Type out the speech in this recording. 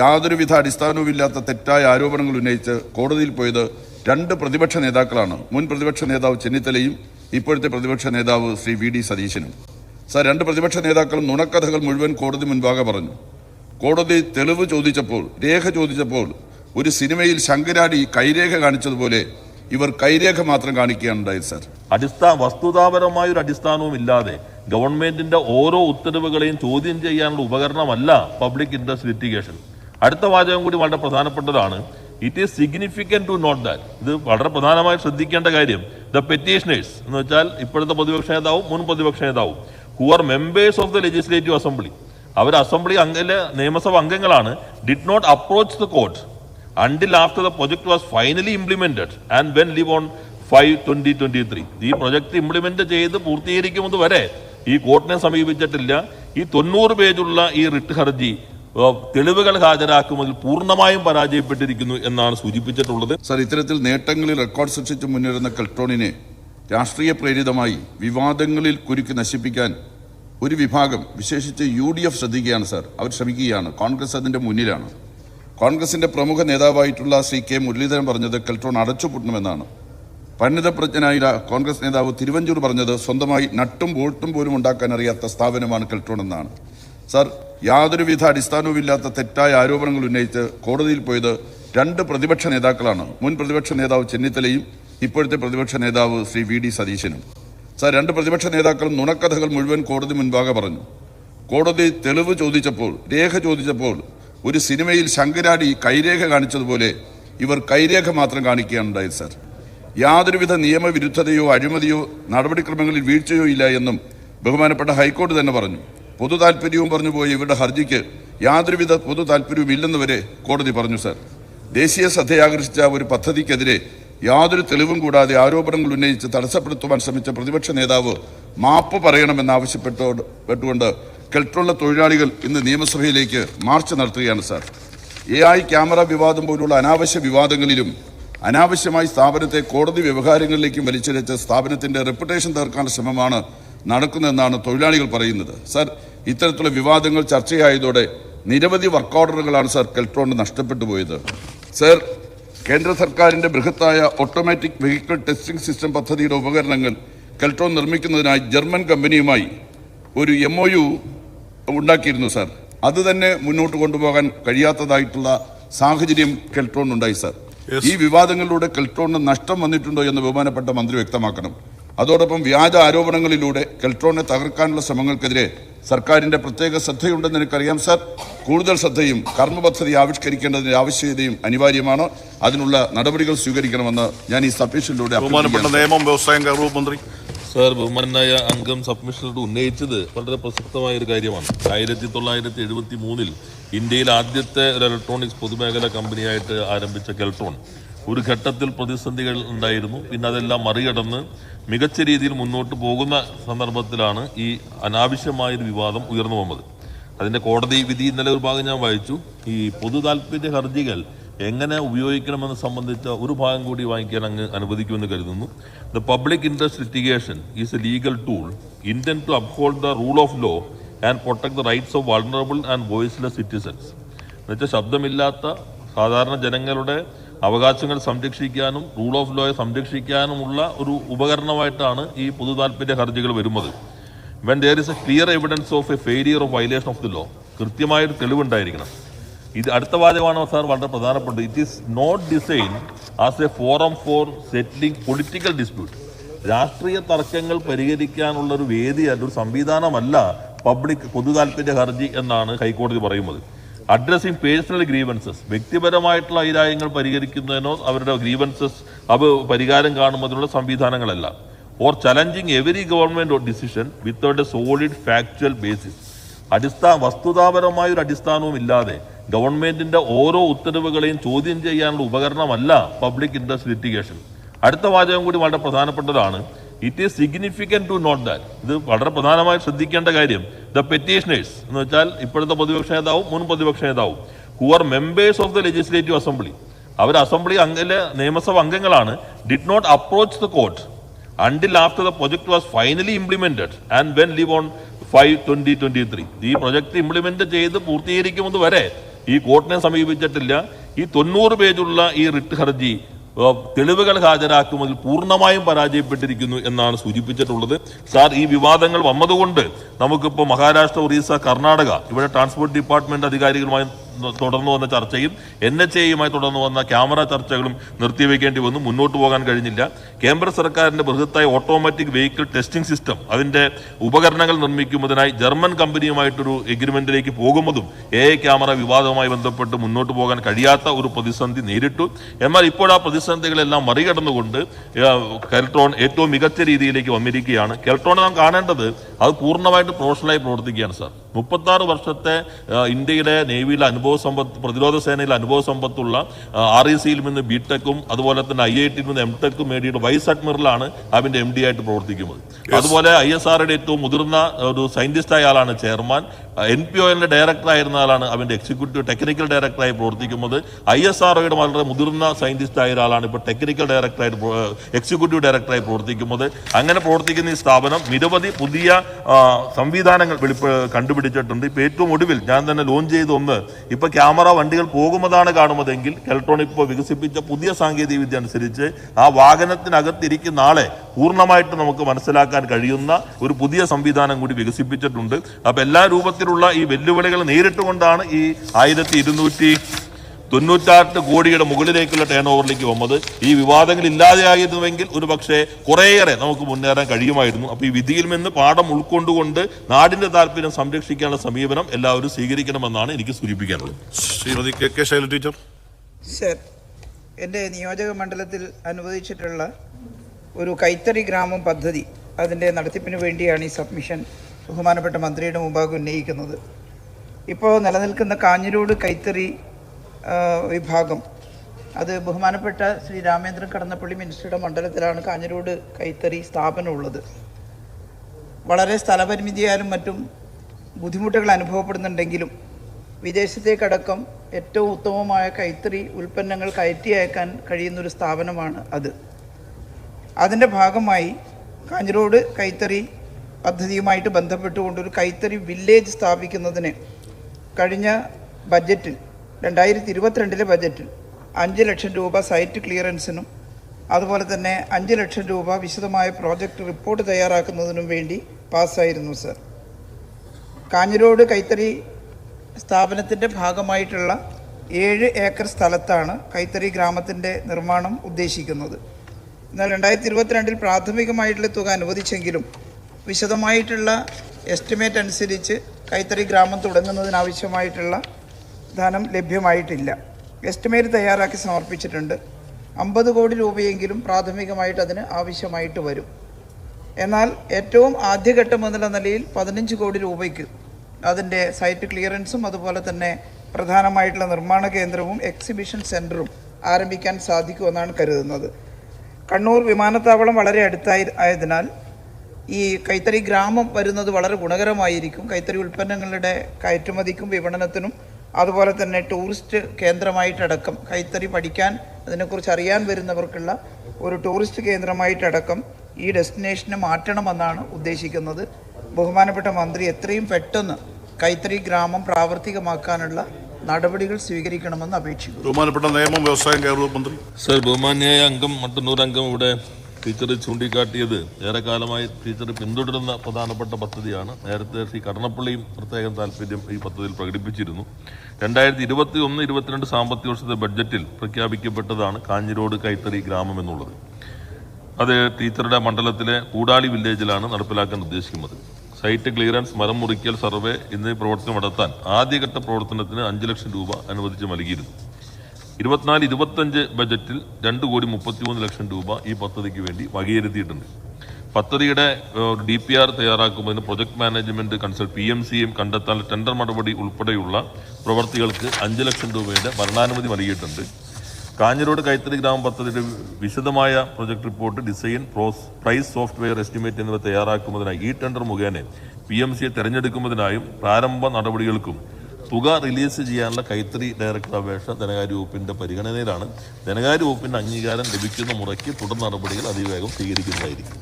യാതൊരുവിധ അടിസ്ഥാനവുമില്ലാത്ത തെറ്റായ ആരോപണങ്ങൾ ഉന്നയിച്ച് കോടതിയിൽ പോയത് രണ്ട് പ്രതിപക്ഷ നേതാക്കളാണ്. മുൻ പ്രതിപക്ഷ നേതാവ് ചെന്നിത്തലയും ഇപ്പോഴത്തെ പ്രതിപക്ഷ നേതാവ് ശ്രീ വി ഡി സതീശനും. സർ രണ്ട് പ്രതിപക്ഷ നേതാക്കളും നുണക്കഥകൾ മുഴുവൻ കോടതി മുൻപാകെ പറഞ്ഞു. കോടതി തെളിവ് ചോദിച്ചപ്പോൾ രേഖ ചോദിച്ചപ്പോൾ ഒരു സിനിമയിൽ ശങ്കരാടി കൈരേഖ കാണിച്ചതുപോലെ ഇവർ കൈരേഖ മാത്രം കാണിക്കുകയാണുണ്ടായത് സർ. അടിസ്ഥാന വസ്തുതാപരമായ ഒരു അടിസ്ഥാനവും ഇല്ലാതെ ഗവൺമെന്റിന്റെ ഓരോ ഉത്തരവുകളെയും ചോദ്യം ചെയ്യാനുള്ള ഉപകരണമല്ല പബ്ലിക് ഇൻട്രസ്റ്റ് ലിറ്റിഗേഷൻ. അടുത്ത വാചകം കൂടി വളരെ പ്രധാനപ്പെട്ടതാണ്. It is significant to note that ഇത് വളരെ പ്രധാനമായി ശ്രദ്ധിക്കേണ്ട കാര്യം ദ പെറ്റീഷനേഴ്സ് എന്ന് വെച്ചാൽ ഇപ്പോഴത്തെ പ്രതിപക്ഷ നേതാവും മുൻ പ്രതിപക്ഷ നേതാവും who are members of the legislative assembly our assembly അംഗങ്ങളെ നിയമസഭ അംഗങ്ങളാണ് did not approach the court until after the project was finally implemented and when live on five twenty twenty three ഈ പ്രൊജക്ട് ഇംപ്ലിമെന്റ് ചെയ്ത് പൂർത്തീകരിക്കുന്നത് വരെ ഈ കോർട്ടിനെ സമീപിച്ചിട്ടില്ല. ഈ തൊണ്ണൂറ് പേജുള്ള ഈ റിട്ട് ഹർജി തെളിവുകൾ ഹാജരാക്കുന്നതിൽ പൂർണമായും പരാജയപ്പെട്ടിരിക്കുന്നു എന്നാണ് സൂചിപ്പിച്ചിട്ടുള്ളത്. സർ ഇത്തരത്തിൽ നേട്ടങ്ങളിൽ റെക്കോർഡ് സൃഷ്ടിച്ച് മുന്നേറുന്ന കൽട്രോണിനെ രാഷ്ട്രീയ പ്രേരിതമായി വിവാദങ്ങളിൽ കുരുക്കി നശിപ്പിക്കാൻ ഒരു വിഭാഗം വിശേഷിച്ച് യു ഡി എഫ് ശ്രദ്ധിക്കുകയാണ് സർ. അവർ ശ്രമിക്കുകയാണ്. കോൺഗ്രസ് അതിന്റെ മുന്നിലാണ്. കോൺഗ്രസിന്റെ പ്രമുഖ നേതാവായിട്ടുള്ള ശ്രീ കെ മുരളീധരൻ പറഞ്ഞത് കൽട്രോൺ അടച്ചുപൂട്ടണമെന്നാണ്. പരിണിതപ്രജ്ഞനായ കോൺഗ്രസ് നേതാവ് തിരുവഞ്ചൂർ പറഞ്ഞത് സ്വന്തമായി നട്ടും ബോൾട്ടും പോലും ഉണ്ടാക്കാൻ അറിയാത്ത സ്ഥാപനമാണ് കൽട്രോൺ എന്നാണ്. സർ യാതൊരുവിധ അടിസ്ഥാനവുമില്ലാത്ത തെറ്റായ ആരോപണങ്ങൾ ഉന്നയിച്ച് കോടതിയിൽ പോയത് രണ്ട് പ്രതിപക്ഷ നേതാക്കളാണ്. മുൻ പ്രതിപക്ഷ നേതാവ് ചെന്നിത്തലയും ഇപ്പോഴത്തെ പ്രതിപക്ഷ നേതാവ് ശ്രീ വി ഡി സതീശനും. സാർ രണ്ട് പ്രതിപക്ഷ നേതാക്കളും നുണക്കഥകൾ മുഴുവൻ കോടതി മുൻപാകെ പറഞ്ഞു. കോടതി തെളിവ് ചോദിച്ചപ്പോൾ രേഖ ചോദിച്ചപ്പോൾ ഒരു സിനിമയിൽ ശങ്കരാടി കൈരേഖ കാണിച്ചതുപോലെ ഇവർ കൈരേഖ മാത്രം കാണിക്കുകയാണ് ഉണ്ടായത് സർ. യാതൊരുവിധ നിയമവിരുദ്ധതയോ അഴിമതിയോ നടപടിക്രമങ്ങളിൽ വീഴ്ചയോ ഇല്ല എന്നും ബഹുമാനപ്പെട്ട ഹൈക്കോടതി തന്നെ പറഞ്ഞു. പൊതു താല്പര്യവും പറഞ്ഞു പോയി ഇവരുടെ ഹർജിക്ക് യാതൊരുവിധ പൊതു താല്പര്യവും ഇല്ലെന്ന് വരെ കോടതി പറഞ്ഞു സർ. ദേശീയ ശ്രദ്ധയാകർഷിച്ച ഒരു പദ്ധതിക്കെതിരെ യാതൊരു തെളിവും കൂടാതെ ആരോപണങ്ങൾ ഉന്നയിച്ച് തടസ്സപ്പെടുത്തുവാൻ ശ്രമിച്ച പ്രതിപക്ഷ നേതാവ് മാപ്പ് പറയണമെന്നാവശ്യപ്പെട്ടുകൊണ്ട് കെൽട്ടുള്ള തൊഴിലാളികൾ ഇന്ന് നിയമസഭയിലേക്ക് മാർച്ച് നടത്തുകയാണ് സാർ. എ ഐ ക്യാമറ വിവാദം പോലുള്ള അനാവശ്യ വിവാദങ്ങളിലും അനാവശ്യമായി സ്ഥാപനത്തെ കോടതി വ്യവഹാരങ്ങളിലേക്കും വലിച്ചിഴച്ച സ്ഥാപനത്തിന്റെ റെപ്യൂട്ടേഷൻ തീർക്കാനുള്ള ശ്രമമാണ് നടക്കുന്നതെന്നാണ് തൊഴിലാളികൾ പറയുന്നത്. സർ ഇത്തരത്തിലുള്ള വിവാദങ്ങൾ ചർച്ചയായതോടെ നിരവധി വർക്ക് ഓർഡറുകളാണ് സർ കെൽട്രോണിന് നഷ്ടപ്പെട്ടു പോയത്. സർ കേന്ദ്ര സർക്കാരിന്റെ ബൃഹത്തായ ഓട്ടോമാറ്റിക് വെഹിക്കിൾ ടെസ്റ്റിംഗ് സിസ്റ്റം പദ്ധതിയുടെ ഉപകരണങ്ങൾ കെൽട്രോൺ നിർമ്മിക്കുന്നതിനായി ജർമ്മൻ കമ്പനിയുമായി ഒരു എം ഒ യു ഉണ്ടാക്കിയിരുന്നു സർ. അത് തന്നെ മുന്നോട്ട് കൊണ്ടുപോകാൻ കഴിയാത്തതായിട്ടുള്ള സാഹചര്യം കെൽട്രോൺ സർ. സാർ ഈ വിവാദങ്ങളിലൂടെ കെൽട്രോണിന് നഷ്ടം വന്നിട്ടുണ്ടോ എന്ന് ബഹുമാനപ്പെട്ട മന്ത്രി വ്യക്തമാക്കണം. അതോടൊപ്പം വ്യാജ ആരോപണങ്ങളിലൂടെ കെൽട്രോണിനെ തകർക്കാനുള്ള ശ്രമങ്ങൾക്കെതിരെ സർക്കാരിന്റെ പ്രത്യേക ശ്രദ്ധയുണ്ടെന്ന് എനിക്കറിയാം സർ. കൂടുതൽ ശ്രദ്ധയും കർമ്മ പദ്ധതി ആവിഷ്കരിക്കേണ്ടതിന്റെ ആവശ്യകതയും അനിവാര്യമാണ്. അതിനുള്ള നടപടികൾ സ്വീകരിക്കണമെന്ന് ഞാൻ ഈ സബ്മിഷനിലൂടെ. നിയമം വ്യവസായം മന്ത്രി. സാർ ബഹുമാനായ അംഗം സബ്മിഷനിലൂടെ ഉന്നയിച്ചത് വളരെ പ്രസക്തമായ ഒരു കാര്യമാണ്. ആയിരത്തി തൊള്ളായിരത്തി എഴുപത്തി മൂന്നിൽ ഇന്ത്യയിൽ ആദ്യത്തെ ഒരു ഇലക്ട്രോണിക്സ് പൊതുമേഖലാ കമ്പനിയായിട്ട് ആരംഭിച്ച കെൽട്രോൺ. ഒരു ഘട്ടത്തിൽ പ്രതിസന്ധികൾ ഉണ്ടായിരുന്നു. പിന്നെ അതെല്ലാം മറികടന്ന് മികച്ച രീതിയിൽ മുന്നോട്ട് പോകുന്ന സന്ദർഭത്തിലാണ് ഈ അനാവശ്യമായൊരു വിവാദം ഉയർന്നു വന്നത് അതിന്റെ കോടതി വിധി ഇന്നലെ ഒരു ഭാഗം ഞാൻ വായിച്ചു. ഈ പൊതു താല്പര്യ ഹർജികൾ എങ്ങനെ ഉപയോഗിക്കണമെന്ന് സംബന്ധിച്ച ഒരു ഭാഗം കൂടി വാങ്ങിക്കാൻ അങ്ങ് അനുവദിക്കുമെന്ന് കരുതുന്നു. The public interest litigation is a legal tool Indian to uphold the rule of law and protect the rights of vulnerable and voiceless citizens എന്നുവെച്ചാൽ ശബ്ദമില്ലാത്ത സാധാരണ ജനങ്ങളുടെ അവകാശങ്ങൾ സംരക്ഷിക്കാനും റൂൾ ഓഫ് ലോയെ സംരക്ഷിക്കാനുമുള്ള ഒരു ഉപകരണമായിട്ടാണ് ഈ പൊതു താല്പര്യ ഹർജികൾ വരുന്നത്. When there is a clear evidence of a failure of violation of the law കൃത്യമായൊരു തെളിവുണ്ടായിരിക്കണം. ഇത് അടുത്ത വാചകമാണ് സാർ വളരെ പ്രധാനപ്പെട്ടത്. It is not design as a forum for settling political dispute രാഷ്ട്രീയ തർക്കങ്ങൾ പരിഹരിക്കാനുള്ള ഒരു വേദിയല്ല ഒരു സംവിധാനമല്ല പബ്ലിക് പൊതു താല്പര്യ ഹർജി എന്നാണ് ഹൈക്കോടതി പറയുന്നത്. അഡ്രസ്സിംഗ് പേഴ്സണൽ ഗ്രീവൻസസ് വ്യക്തിപരമായിട്ടുള്ള ഐരായങ്ങൾ പരിഹരിക്കുന്നതിനോ അവരുടെ ഗ്രീവൻസസ് അത് പരിഹാരം കാണുന്നതിനുള്ള സംവിധാനങ്ങളല്ല. Or challenging every government decision without a solid factual basis അടിസ്ഥാന വസ്തുതാപരമായ ഒരു അടിസ്ഥാനവും ഇല്ലാതെ ഗവൺമെന്റിന്റെ ഓരോ ഉത്തരവുകളെയും ചോദ്യം ചെയ്യാനുള്ള ഉപകരണമല്ല പബ്ലിക് ഇൻട്രസ്റ്റ് ലിറ്റിഗേഷൻ അടുത്ത വാചകം കൂടി വളരെ പ്രധാനപ്പെട്ടതാണ്. It is significant to note that ഇത് വളരെ പ്രധാനമായി ശ്രദ്ധിക്കേണ്ട കാര്യം ദ പെറ്റീഷനേഴ്സ് എന്ന് വെച്ചാൽ ഇപ്പോഴത്തെ പ്രതിപക്ഷ നേതാവും മുൻ പ്രതിപക്ഷ നേതാവും who are members of the legislative assembly our assembly അംഗങ്ങളെ നിയമസഭ അംഗങ്ങളാണ് did not approach the court until after the project was finally implemented and when live on five twenty twenty three ഈ പ്രൊജക്ട് ഇംപ്ലിമെന്റ് ചെയ്ത് പൂർത്തീകരിക്കുന്നത് വരെ ഈ കോർട്ടിനെ സമീപിച്ചിട്ടില്ല. ഈ തൊണ്ണൂറ് പേജുള്ള ഈ റിട്ട് ഹർജി തെളിവുകൾ ഹാജരാക്കുന്നതിൽ പൂർണമായും പരാജയപ്പെട്ടിരിക്കുന്നു എന്നാണ് സൂചിപ്പിച്ചിട്ടുള്ളത്. സാർ ഈ വിവാദങ്ങൾ വന്നതുകൊണ്ട് നമുക്കിപ്പോൾ മഹാരാഷ്ട്ര ഒറീസ കർണാടക ഇവിടെ ട്രാൻസ്പോർട്ട് ഡിപ്പാർട്ട്മെന്റ് അധികാരികളുമായി തുടർന്നു വന്ന ചർച്ചയും എൻ എച്ച് എയുമായി തുടർന്നു വന്ന ക്യാമറ ചർച്ചകളും നിർത്തിവെക്കേണ്ടി വന്നു. മുന്നോട്ട് പോകാൻ കഴിഞ്ഞില്ല. കേന്ദ്ര സർക്കാരിന്റെ ബൃഹത്തായ ഓട്ടോമാറ്റിക് വെഹിക്കിൾ ടെസ്റ്റിംഗ് സിസ്റ്റം അതിന്റെ ഉപകരണങ്ങൾ നിർമ്മിക്കുന്നതിനായി ജർമ്മൻ കമ്പനിയുമായിട്ടൊരു എഗ്രിമെന്റിലേക്ക് പോകുന്നതും എ ഐ ക്യാമറ വിവാദവുമായി ബന്ധപ്പെട്ട് മുന്നോട്ട് പോകാൻ കഴിയാത്ത ഒരു പ്രതിസന്ധി നേരിട്ടു. എന്നാൽ ഇപ്പോൾ ആ പ്രതിസന്ധികളെല്ലാം മറികടന്നുകൊണ്ട് കെൽട്രോൺ ഏറ്റവും മികച്ച രീതിയിലേക്ക് വന്നിരിക്കുകയാണ്. കെൽട്രോൺ നാം കാണേണ്ടത് അത് പൂർണമായിട്ട് പ്രൊഫഷണലായി പ്രവർത്തിക്കുകയാണ് സാർ. മുപ്പത്തി ആറ് വർഷത്തെ ഇന്ത്യയിലെ നേവിയിലെ അനുഭവ സമ്പത്ത് പ്രതിരോധ സേനയിലെ അനുഭവ സമ്പത്തുള്ള ആർ ഇ സിയിൽ നിന്ന് ബി ടെക്കും അതുപോലെ തന്നെ ഐ ഐ ടിയിൽ നിന്ന് എം ടെക്കും നേടിയിട്ട് വൈസ് അഡ്മിറലാണ് അവന്റെ എം ഡി ആയിട്ട് പ്രവർത്തിക്കുന്നത്. അതുപോലെ ഐ എസ് ആറുടെ ഏറ്റവും മുതിർന്ന ഒരു സയന്റിസ്റ്റ് ആയ ആളാണ് ചെയർമാൻ. എൻ പി ഒന്റെ ഡയറക്ടർ ആയിരുന്ന ആളാണ് അവന്റെ എക്സിക്യൂട്ടീവ് ടെക്നിക്കൽ ഡയറക്ടറായി പ്രവർത്തിക്കുന്നത്. ഐ എസ് ആർ ഒയുടെ വളരെ മുതിർന്ന സയന്റിസ്റ്റ് ആയ ഒരാളാണ് ഇപ്പോൾ ടെക്നിക്കൽ ഡയറക്ടറായിട്ട് എക്സിക്യൂട്ടീവ് ഡയറക്ടറായി പ്രവർത്തിക്കുന്നത്. അങ്ങനെ പ്രവർത്തിക്കുന്ന ഈ സ്ഥാപനം നിരവധി പുതിയ സംവിധാനങ്ങൾ വെളിപ്പ് കണ്ടുപിടിച്ചിട്ടുണ്ട്. ഇപ്പോൾ ഏറ്റവും ഒടുവിൽ ഞാൻ തന്നെ ലോഞ്ച് ചെയ്ത ഒന്ന് ഇപ്പോൾ ക്യാമറ വണ്ടികൾ പോകുന്നതാണ് കാണുന്നതെങ്കിൽ ഇലക്ട്രോണിക് ഇപ്പോൾ വികസിപ്പിച്ച പുതിയ സാങ്കേതിക വിദ്യ അനുസരിച്ച് ആ വാഹനത്തിനകത്തിരിക്കുന്ന ആളെ പൂർണമായിട്ട് നമുക്ക് മനസ്സിലാക്കാൻ കഴിയുന്ന ഒരു പുതിയ സംവിധാനം കൂടി വികസിപ്പിച്ചിട്ടുണ്ട്. അപ്പോൾ എല്ലാ രൂപത്തിലുള്ള ഈ വെല്ലുവിളികൾ നേരിട്ടുകൊണ്ടാണ് ഈ ആയിരത്തി ഇരുന്നൂറ്റി തൊണ്ണൂറ്റാറ് കോടിയുടെ മുകളിലേക്കുള്ള ടേൺ ഓവറിലേക്ക് വന്നത്. ഈ വിവാദങ്ങൾ ഇല്ലാതെയായിരുന്നുവെങ്കിൽ ഒരു പക്ഷേ കുറേയേറെ നമുക്ക് മുന്നേറാൻ കഴിയുമായിരുന്നു. അപ്പോൾ ഈ വിധിയിൽ നിന്ന് പാഠം ഉൾക്കൊണ്ടുകൊണ്ട് നാടിന്റെ താല്പര്യം സംരക്ഷിക്കാനുള്ള സമീപനം എല്ലാവരും സ്വീകരിക്കണമെന്നാണ് എനിക്ക് സൂചിപ്പിക്കാനുള്ളത്. Shrimati K K Shaila teacher. Sir എന്റെ നിയോജക മണ്ഡലത്തിൽ അനുവദിച്ചിട്ടുള്ള ഒരു കൈത്തറി ഗ്രാമം പദ്ധതി അതിന്റെ നടത്തിപ്പിന് വേണ്ടിയാണ് ഈ സബ്മിഷൻ ബഹുമാനപ്പെട്ട മന്ത്രിയുടെ മുമ്പാകെ ഉന്നയിക്കുന്നത്. ഇപ്പോൾ നിലനിൽക്കുന്ന കാഞ്ഞിരോട് കൈത്തറി വിഭാഗം അത് ബഹുമാനപ്പെട്ട ശ്രീ രാമേന്ദ്രൻ കടന്നപ്പള്ളി മിനിസ്റ്ററുടെ മണ്ഡലത്തിലാണ് കാഞ്ഞിരോട് കൈത്തറി സ്ഥാപനമുള്ളത്. വളരെ സ്ഥലപരിമിതിയാലും മറ്റും ബുദ്ധിമുട്ടുകൾ അനുഭവപ്പെടുന്നുണ്ടെങ്കിലും വിദേശത്തേക്കടക്കം ഏറ്റവും ഉത്തമമായ കൈത്തറി ഉൽപ്പന്നങ്ങൾ കയറ്റി അയക്കാൻ കഴിയുന്നൊരു സ്ഥാപനമാണ് അത്. അതിന്റെ ഭാഗമായി കാഞ്ഞിരോട് കൈത്തറി പദ്ധതിയുമായിട്ട് ബന്ധപ്പെട്ടുകൊണ്ട് ഒരു കൈത്തറി വില്ലേജ് സ്ഥാപിക്കുന്നതിന് കഴിഞ്ഞ ബജറ്റിൽ രണ്ടായിരത്തി ഇരുപത്തിരണ്ടിലെ ബജറ്റിൽ അഞ്ച് ലക്ഷം രൂപ സൈറ്റ് ക്ലിയറൻസിനും അതുപോലെ തന്നെ അഞ്ച് ലക്ഷം രൂപ വിശദമായ പ്രോജക്റ്റ് റിപ്പോർട്ട് തയ്യാറാക്കുന്നതിനും വേണ്ടി പാസ്സായിരുന്നു സർ. കാഞ്ഞിരോട് കൈത്തറി സ്ഥാപനത്തിന്റെ ഭാഗമായിട്ടുള്ള ഏഴ് ഏക്കർ സ്ഥലത്താണ് കൈത്തറി ഗ്രാമത്തിന്റെ നിർമ്മാണം ഉദ്ദേശിക്കുന്നത്. എന്നാൽ രണ്ടായിരത്തി ഇരുപത്തിരണ്ടിൽ പ്രാഥമികമായിട്ടുള്ള തുക അനുവദിച്ചെങ്കിലും വിശദമായിട്ടുള്ള എസ്റ്റിമേറ്റ് അനുസരിച്ച് കൈത്തറി ഗ്രാമം തുടങ്ങുന്നതിനാവശ്യമായിട്ടുള്ള ധനം ലഭ്യമായിട്ടില്ല. എസ്റ്റിമേറ്റ് തയ്യാറാക്കി സമർപ്പിച്ചിട്ടുണ്ട്. അമ്പത് കോടി രൂപയെങ്കിലും പ്രാഥമികമായിട്ട് അതിന് ആവശ്യമായിട്ട് വരും. എന്നാൽ ഏറ്റവും ആദ്യഘട്ടം എന്നുള്ള നിലയിൽ പതിനഞ്ച് കോടി രൂപയ്ക്ക് അതിന്റെ സൈറ്റ് ക്ലിയറൻസും അതുപോലെ തന്നെ പ്രധാനമായിട്ടുള്ള നിർമ്മാണ കേന്ദ്രവും എക്സിബിഷൻ സെന്ററും ആരംഭിക്കാൻ സാധിക്കുമെന്നാണ് കരുതുന്നത്. കണ്ണൂർ വിമാനത്താവളം വളരെ അടുത്തായി ആയതിനാൽ ഈ കൈത്തറി ഗ്രാമം വരുന്നത് വളരെ ഗുണകരമായിരിക്കും. കൈത്തറി ഉൽപ്പന്നങ്ങളുടെ കയറ്റുമതിക്കും വിപണനത്തിനും അതുപോലെ തന്നെ ടൂറിസ്റ്റ് കേന്ദ്രമായിട്ടടക്കം കൈത്തറി പഠിക്കാൻ അതിനെക്കുറിച്ച് അറിയാൻ വരുന്നവർക്കുള്ള ഒരു ടൂറിസ്റ്റ് കേന്ദ്രമായിട്ടടക്കം ഈ ഡെസ്റ്റിനേഷനെ മാറ്റണമെന്നാണ് ഉദ്ദേശിക്കുന്നത്. ബഹുമാനപ്പെട്ട മന്ത്രി എത്രയും പെട്ടെന്ന് കൈത്തറി ഗ്രാമം പ്രാവർത്തികമാക്കാനുള്ള നടപടികൾ സ്വീകരിക്കണമെന്ന് അപേക്ഷിക്കുന്നു. ബഹുമാനപ്പെട്ട നിയമം വ്യവസായം കേരള മന്ത്രി. സർ ബഹുമാന്യായ അംഗം മട്ടന്നൂർ അംഗം ഇവിടെ ടീച്ചർ ചൂണ്ടിക്കാട്ടിയത് ഏറെക്കാലമായി ടീച്ചർ പിന്തുടരുന്ന പ്രധാനപ്പെട്ട പദ്ധതിയാണ്. നേരത്തെ ശ്രീ കടന്നപ്പള്ളിയും പ്രത്യേകം താല്പര്യം ഈ പദ്ധതിയിൽ പ്രകടിപ്പിച്ചിരുന്നു. രണ്ടായിരത്തി ഇരുപത്തി ഒന്ന് ഇരുപത്തിരണ്ട് സാമ്പത്തിക വർഷത്തെ ബഡ്ജറ്റിൽ പ്രഖ്യാപിക്കപ്പെട്ടതാണ് കാഞ്ഞിരോട് കൈത്തറി ഗ്രാമം എന്നുള്ളത്. അത് ടീച്ചറുടെ മണ്ഡലത്തിലെ കൂടാളി വില്ലേജിലാണ് നടപ്പിലാക്കാൻ ഉദ്ദേശിക്കുന്നത്. സൈറ്റ് ക്ലിയറൻസ് മരം മുറിക്കൽ സർവേ എന്നീ പ്രവർത്തനം നടത്താൻ ആദ്യഘട്ട പ്രവർത്തനത്തിന് അഞ്ച് ലക്ഷം രൂപ അനുവദിച്ച് നൽകിയിരുന്നു. ഇരുപത്തിനാല് ഇരുപത്തഞ്ച് ബജറ്റിൽ രണ്ട് കോടി മുപ്പത്തിമൂന്ന് ലക്ഷം രൂപ ഈ പദ്ധതിക്ക് വേണ്ടി വകയിരുത്തിയിട്ടുണ്ട്. പദ്ധതിയുടെ ഡി പി ആർ തയ്യാറാക്കുന്നതിന് project management consult P M സിയും കണ്ടെത്താൻ ടെൻഡർ നടപടി ഉൾപ്പെടെയുള്ള പ്രവർത്തികൾക്ക് അഞ്ച് ലക്ഷം രൂപയുടെ ഭരണാനുമതി നൽകിയിട്ടുണ്ട്. കാഞ്ഞിരോട് കൈത്തറി ഗ്രാമ പദ്ധതിയുടെ വിശദമായ പ്രൊജക്ട് റിപ്പോർട്ട് ഡിസൈൻ പ്രോസ് പ്രൈസ് സോഫ്റ്റ്വെയർ എസ്റ്റിമേറ്റ് എന്നിവ തയ്യാറാക്കുന്നതിനായി ഈ ടെൻഡർ മുഖേന പി എം സിയെ തെരഞ്ഞെടുക്കുന്നതിനായും പ്രാരംഭ നടപടികൾക്കും തുക റിലീസ് ചെയ്യാനുള്ള കൈത്തറി ഡയറക്ടർ അപേക്ഷ ധനകാര്യ വകുപ്പിന്റെ പരിഗണനയിലാണ്. ധനകാര്യ വകുപ്പിന്റെ അംഗീകാരം ലഭിക്കുന്ന മുറയ്ക്ക് തുടർ നടപടികൾ അതിവേഗം സ്വീകരിക്കുന്നതായിരിക്കും.